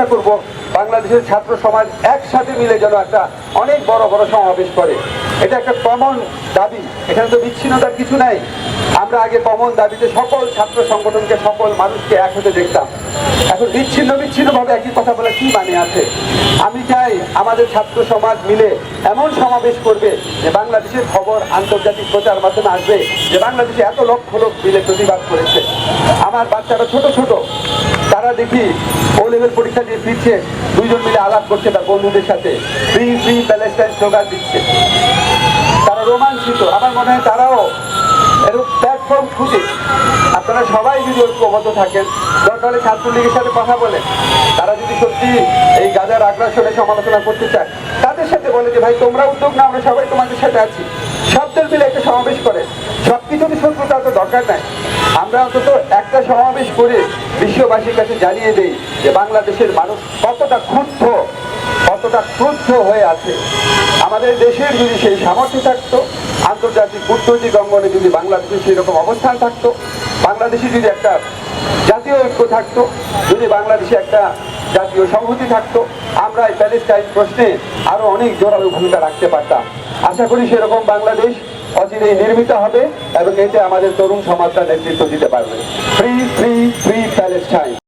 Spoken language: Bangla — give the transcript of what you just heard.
আশা করব। বাংলাদেশের ছাত্র সমাজ একসাথে মিলে যেন একটা অনেক বড় বড় সমাবেশ করে। এটা একটা কমন দাবি। এখানে তো বিচ্ছিন্নতার কিছু নাই। আমরা আগে কমন দাবিতে সকল ছাত্র সংগঠনকে, সকল মানুষকে একসাথে দেখতাম। এখন বিচ্ছিন্ন বিচ্ছিন্ন ভাবে একই কথা বলে কি মানে আছে? আমি চাই আমাদের ছাত্র সমাজ মিলে এমন সমাবেশ করবে যে বাংলাদেশের খবর, আন্তর্জাতিক প্রচার মাধ্যমে আসবে, যে বাংলাদেশে এত লক্ষ লোক মিলে প্রতিবাদ করেছে। আমার বাচ্চারা ছোট ছোট। দেখি ও লেভেল পরীক্ষা দিয়ে ফিরছে, দুইজন মিলে আলাপ করছে তার বন্ধুদের সাথে। ফ্রি ফ্রি প্যালেস্টাইন স্লোগান দিচ্ছে। তারা রোমাঞ্চিত। আমার মনে হয় তারাও এরকম প্ল্যাটফর্ম খুঁজে। আপনারা সবাই যদি ঐক্যবদ্ধ থাকেন, দরকার ছাত্রলীগের সাথে কথা বলেন। তারা যদি সত্যি এই গাজার আগ্রাসনের সমালোচনা করতে চায়, তাদের সাথে বলে যে, ভাই, তোমরা উদ্যোগ না আমরা সবাই তোমাদের সাথে আছি। সবদের মিলে একটা সমাবেশ করে। আমরা অন্তত একটা সমাবেশ করে বিশ্ববাসীর কাছে জানিয়ে দেই যে বাংলাদেশের মানুষ কতটা ক্ষুব্ধ, কতটা ক্রুদ্ধ হয়ে আছে। আমাদের দেশের যদি সেই সামর্থ্য থাকতো, আন্তর্জাতিক কূটনৈতিক অঙ্গনে যদি বাংলাদেশে সেরকম অবস্থান থাকতো, বাংলাদেশে যদি একটা জাতীয় ঐক্য থাকতো, যদি বাংলাদেশে একটা জাতীয় সংহতি থাকতো। আমরা এই প্যালেস্টাইন প্রশ্নে আরও অনেক জোরালো ভূমিকা রাখতে পারতাম। আশা করি সেরকম বাংলাদেশ অচিরেই নির্মিত হবে এবং এতে আমাদের তরুণ সমাজটা নেতৃত্ব দিতে পারবে। Free free free Palestine